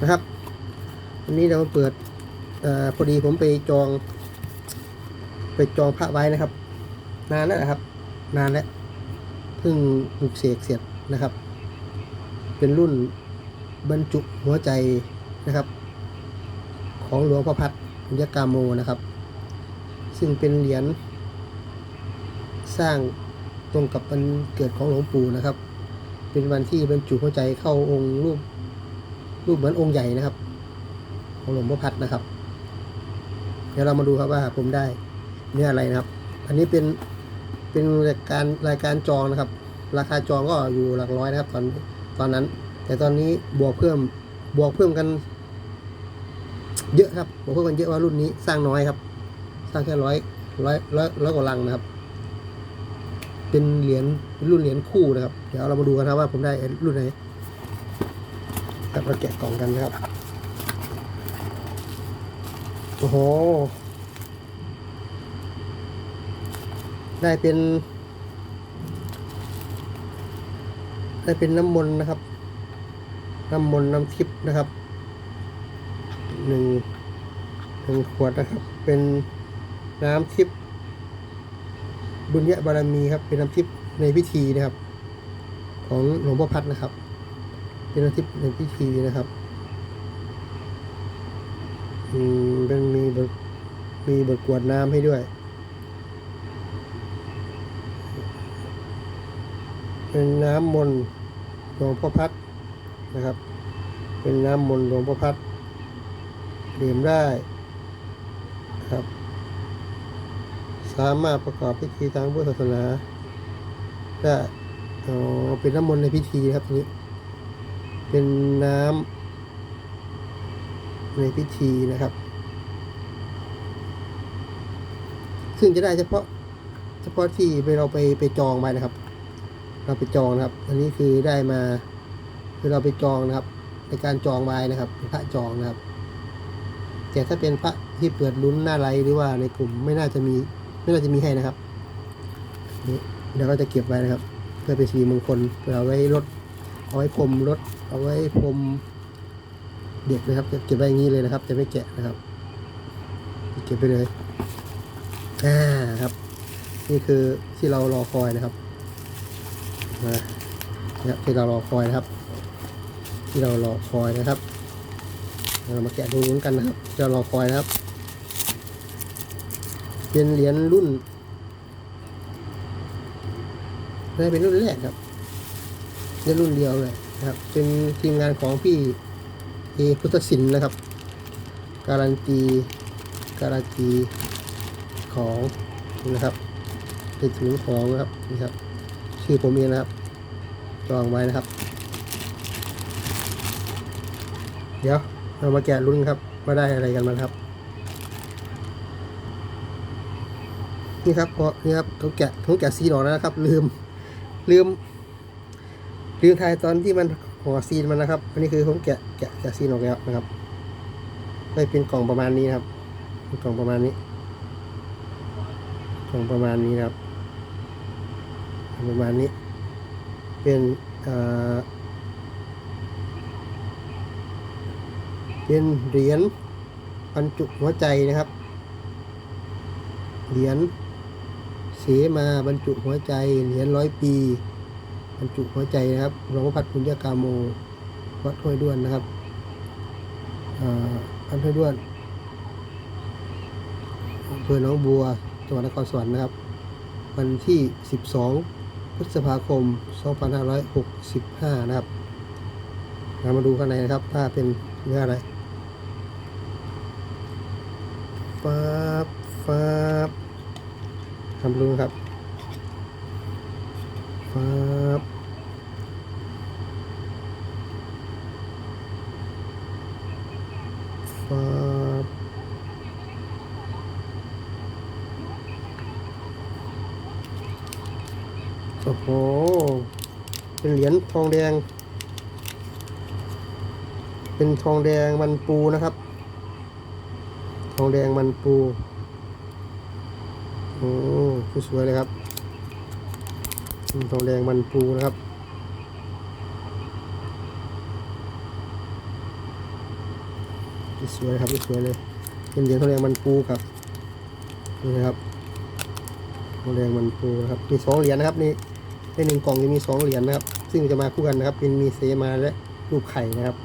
นะครับวันนี้เราเปิดอพอดีผมไปจอง ไปจองพระไว้นะครับ นานแล้วนะครับ นานแล้วเพิ่งปลูกเสกเสร็จนะครับ เป็นรุ่นบรรจุหัวใจนะครับ ของหลวงพ่อพัดปุญญกาโมนะครับ ซึ่งเป็นเหรียญสร้างตรงกับวันเกิดของหลวงปู่นะครับ เป็นวันที่บรรจุหัวใจเข้าองค์รูป รูปเหมือนองค์ใหญ่นะครับ ของหลวงพ่อพัดนะครับ เดี๋ยวเรามาดูครับว่าผมได้เนื้ออะไรนะครับ อันนี้เป็นเป็นรายการรายการจองนะครับ ราคาจองก็อยู่หลักร้อยนะครับ ตอนตอนนั้น แต่ตอนนี้บวกเพิ่มบวกเพิ่มกัน เยอะครับบวกเพิ่มกันเยอะว่ารุ่นนี้สร้างน้อยครับ สร้างแค่ร้อยร้อยร้อยร้อยกว่าลังนะครับ เป็นเหรียญรุ่นเหรียญคู่นะครับ เดี๋ยวเรามาดูกันครับว่าผมได้รุ่นไหน ครับเราแกะกล่องกันนะครับ โอ้โห ได้เป็น ได้เป็นน้ำมนต์นะครับ น้ำมนต์น้ำทิพย์นะครับ หนึ่งหนึ่งขวดนะครับ เป็นน้ำทิพย์บุญญบารมีครับ เป็นน้ำทิพย์ในพิธีนะครับ ของหลวงพ่อพัดนะครับ เป็นน้ำทิพย์ในพิธีนะครับอืมเป็นมีบทมีบทกวดน้ำให้ด้วยเป็นน้ำมนต์หลวงพ่อพัดนะครับ เป็นน้ำมนต์หลวงพ่อพัดดื่มได้ครับ สามารถประกอบพิธีทางพุทธศาสนาได้เป็นน้ำมนต์ในพิธีครับทีนี้ เป็นน้ำในพิธีนะครับ ซึ่งจะได้เฉพาะเฉพาะที่ไปเราไปไปจองไปนะครับ เราไปจองนะครับ อันนี้คือได้มาคือเราไปจองนะครับ ในการจองไว้นะครับพระจองนะครับ แต่ถ้าเป็นพระที่เปิดลุ้นหน้าไลฟ์หรือว่าในกลุ่มไม่น่าจะมีไม่น่าจะมีให้นะครับนี่เดี๋ยวก็จะเก็บไว้นะครับ เพื่อเป็นสิริมงคลเพื่อเอาไว้ลด เอาไว้พรมลดเอาไว้พรมเด็กนะครับจะเก็บไว้อย่างนี้เลยนะครับ จะไม่แกะนะครับ เก็บไปเลยอ่าครับ นี่คือที่เรารอคอยนะครับมานะครับที่เรารอคอยนะครับ ที่เรารอคอยนะครับ เรามาแกะดูลุ้นกันนะครับที่เรารอคอยนะครับ เป็นเหรียญรุ่นน่าจะเป็นรุ่นแรกครับ เป็นรุ่นเดียวเลยนะครับ เป็นทีมงานของพี่เอพุทธศิลป์นะครับ การันตีการันตีของนะครับ เป็นถึงของนะครับนี่ครับ ชื่อผมเองนะครับ จองไว้นะครับ เดี๋ยวเรามาแกะรุ่นครับว่าได้อะไรกันมางครับ นี่ครับพอนี่ครับเขาแกะเขาแกะซีนออกแล้วนะครับ ลืมลืม ลืมทายตอนที่มันห่อซีนมันนะครับอันนี้คือผมแกะแกะแกะซีนออกแล้วนะครับได้เป็นกล่องประมาณนี้ครับเป็นกล่องประมาณนี้กล่องประมาณนี้ครับ ประมาณนี้ เป็นเอ่อเป็นเหรียญบรรจุหัวใจนะครับ เหรียญเสมาบรรจุหัวใจ เหรียญร้อยปี บรรจุหัวใจนะครับหลวงพ่อพัดปุญญากาโมวัดห้วยด้วนนะครับอ่าวัดห้วยด้วนอำเภอหนองบัวจังหวัดนครสวรรค์นะครับ วันที่ 12 พฤษภาคม 2565 นะครับเรามาดูข้างในนะครับว่าเป็นเนื้ออะไรฟ้าบฟ้าบทำดูนะครับฟ้าบฟ้าบ โอ้โห เป็นเหรียญทองแดง เป็นทองแดงมันปูนะครับ ทองแดงมันปู โอ้สวยเลยครับเป็นทองแดงมันปูนะครับสวยครับสวยเลย เป็นเหรียญทองแดงมันปูครับ นี่นะครับทองแดงมันปูนะครับ มีสองเหรียญนะครับนี่ ในหนึ่งกล่องจะมีสองเหรียญนะครับ ซึ่งจะมาคู่กันนะครับ เป็นมีเซมาและรูปไข่นะครับ